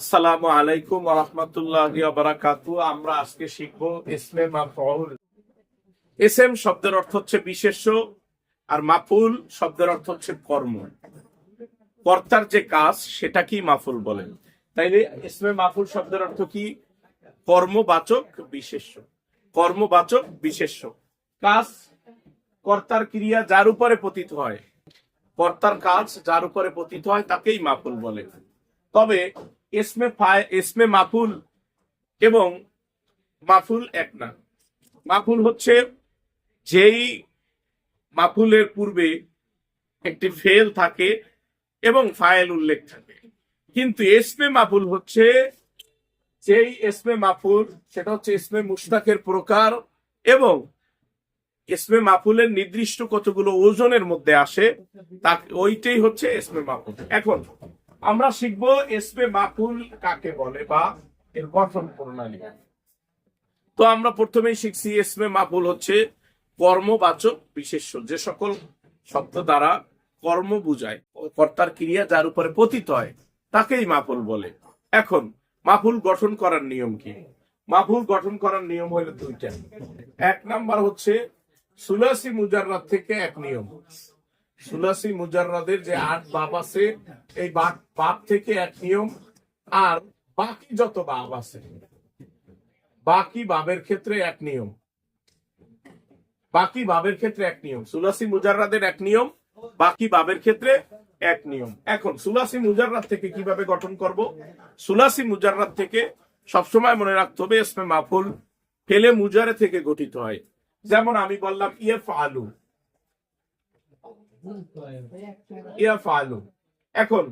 আসসালামু আলাইকুম রহমতুল্লাহ আমরা আজকে শিখব শব্দের অর্থ হচ্ছে আর মাফুল শব্দের অর্থ হচ্ছে কর্ম। কর্তার যে কাজ মাফুল বলেন। তাইলে মাফুল শব্দের অর্থ কি? কর্মবাচক বিশেষ্য। কর্মবাচক বিশেষ্য। কাজ কর্তার ক্রিয়া যার উপরে পতিত হয়। কর্তার কাজ যার উপরে পতিত হয়, তাকেই মাফুল বলে। তবে এসমে ফায় এসমে মাফুল এবং মাফুল এক না। মাফুল হচ্ছে যেই মাফুলের পূর্বে একটি ফেল থাকে এবং ফাইল উল্লেখ থাকে। কিন্তু এসমে মাফুল হচ্ছে যেই এসমে মাফুল, সেটা হচ্ছে এসমে মুশতাকের প্রকার এবং এসমে মাফুলের নির্দিষ্ট কতগুলো ওজনের মধ্যে আসে তা ওইটাই হচ্ছে এসমে মাফুল। এখন আমরা শিখব এসমে মাফুল কাকে বলে বা এর গঠন প্রণালী। তো আমরা প্রথমেই শিখছি এসমে মাফুল হচ্ছে কর্মবাচক বিশেষ্য। যে সকল শব্দ দ্বারা কর্ম বুঝায়, কর্তার ক্রিয়া যার উপরে পতিত হয়, তাকেই মাফুল বলে। এখন মাফুল গঠন করার নিয়ম কি? মাফুল গঠন করার নিয়ম হলো দুইটা। এক নাম্বার হচ্ছে সুলাসি মুজাররাত থেকে এক নিয়ম। সুলাসি মুজাররাদের যে আট বাপ আছে, এই বাপ থেকে এক নিয়ম, আর বাকি যত বাপ আছে, বাকি বাবের ক্ষেত্রে এক নিয়ম। বাকি বাবের ক্ষেত্রে এক নিয়ম। সুলাসি মুজাররাদের এক নিয়ম, বাকি বাবের ক্ষেত্রে এক নিয়ম। এখন সুলাসি মুজাররাত থেকে কীভাবে গঠন করব? সুলাসি মুজাররাত থেকে সবসময় মনে রাখতে হবে, ইসমে মাফুল ফেলে মুজারে থেকে গঠিত হয়। যেমন আমি বললাম ইয়ে আলু এখন,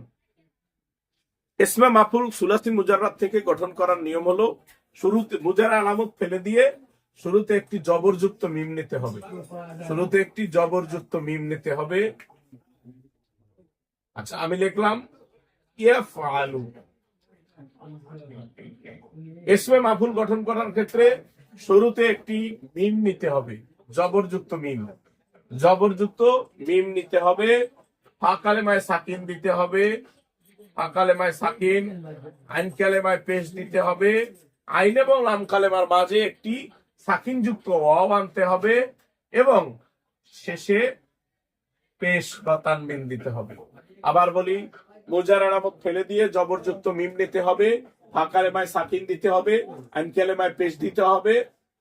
ইসমা মাফুল সুলাসি মুজাররাত থেকে গঠন করার নিয়ম হলো, শুরুতে মুজার আলামত ফেলে দিয়ে শুরুতে একটি জবরযুক্ত মিম নিতে হবে। শুরুতে একটি জবরযুক্ত মিম নিতে হবে। আচ্ছা আমি লিখলাম, ইয়া ইসমে মাফুল গঠন করার ক্ষেত্রে শুরুতে একটি মিম নিতে হবে, জবরযুক্ত মিম। জবরযুক্ত মিম নিতে হবে ফাঁকালেমায় সাকিন দিতে হবে ফাঁকালেমায় সাকিন আইন কালেমায় পেশ দিতে হবে, আইন এবং লাম কালেমার মাঝে একটি সাকিন যুক্ত অ আনতে হবে এবং শেষে পেশ বা তানমিন দিতে হবে। আবার বলি, মোজার আরামত ফেলে দিয়ে জবরযুক্ত মিম নিতে হবে ফাঁকালেমায় সাকিন দিতে হবে আইন কালেমায় পেশ দিতে হবে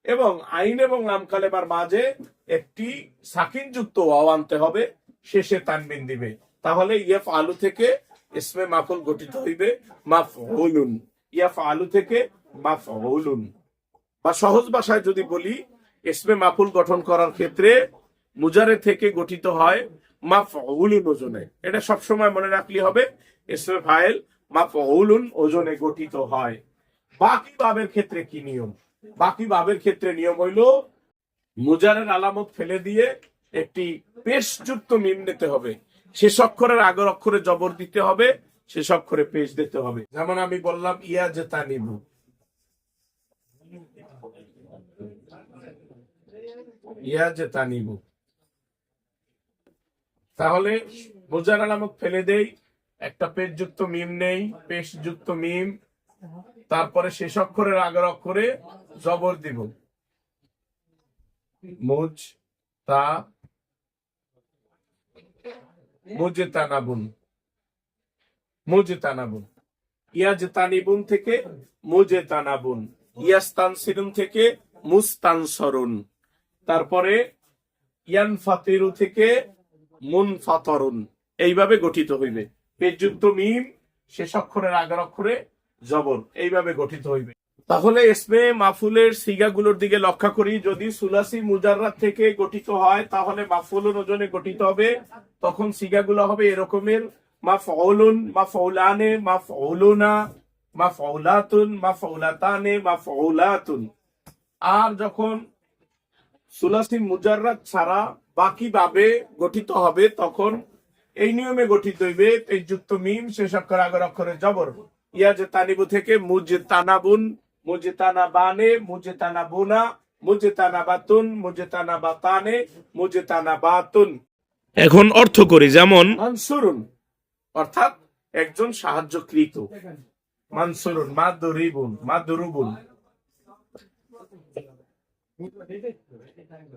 এবং আইন এবং নাম কালেমার মাঝে একটি সাকিন যুক্ত ওয়াও আনতে হবে শেষে তানবিন দিবে। তাহলে ইয়েফ আলু থেকে ইসমে মাফুল গঠিত হইবে, মাফউলুন। ইয়াফ আলু থেকে মাফউলুন। বা সহজ ভাষায় যদি বলি, ইসমে মাফুল গঠন করার ক্ষেত্রে মুজারে থেকে গঠিত হয় মাফউলুন ওজনে। এটা সবসময় মনে রাখলে হবে, ইসমে ফাইল মাফউলুন ওজনে গঠিত হয়। বাকি বাবের ক্ষেত্রে কি নিয়ম? বাকি বাবের ক্ষেত্রে নিয়ম হইল মুজারের আলামত ফেলে দিয়ে একটি পেশযুক্ত মিম নিতে হবে। শেষ অক্ষরের আগের অক্ষরে জবর দিতে হবে শেষ অক্ষরে পেশ দিতে হবে। যেমন আমি বললাম, ইয়া যে তানিবু ইয়া যে তানিবু তাহলে মুজার আলামত ফেলে দেই, একটা পেশযুক্ত মিম নেই, পেশযুক্ত মিম। তারপরে শেষ অক্ষরের আগের অক্ষরে জবর দিব। মুজ তা মুজে তানাবুন মুজে তানাবুন ইয়াজ তানিবুন থেকে ইয়াস্তান সিরুন থেকে তারপরে ইয়ান ফাতিরু থেকে মুন ফাতরুন। এইভাবে গঠিত হইবে। পেজযুক্ত মিম শেষ অক্ষরের আগের অক্ষরে জবর। এইভাবে গঠিত হইবে। তাহলে এসমে মাফুলের সিগাগুলোর দিকে লক্ষ্য করি। যদি সুলাসি মুজাররাত থেকে গঠিত হয়, তাহলে মাফুলুন ওজনে গঠিত হবে। তখন সিগাগুলো হবে এরকমের মা ফৌলুন মা ফৌলানে মা ফৌলুনা মা মাফউলানে মা ফৌলাতানে মা ফৌলাতুন আর যখন সুলাসি মুজাররাত ছাড়া বাকি ভাবে গঠিত হবে, তখন এই নিয়মে গঠিত হইবে, এই যুক্ত মিম শেষ অক্ষর আগর অক্ষরে জবর। ইয়াজ তানিবু থেকে মুজতানাবুন মুজতানাবানে মুজতানাবুনা মুজতানাবাতুন মুজতানাবাতানে মুজতানাবাতুন এখন অর্থ করি যেমন আনসুরুন অর্থাৎ একজন সাহায্যকৃত। মানসুরুন মাদুরিবুন মাদুরুবুন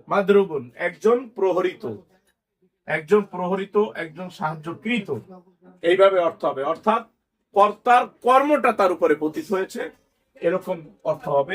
মাদরুবুন একজন প্রহরিত। একজন প্রহরিত একজন সাহায্যকৃত। এইভাবে অর্থ হবে। অর্থাৎ কর্তার কর্মটা তার উপরে পতিত হয়েছে। এরকম অর্থ হবে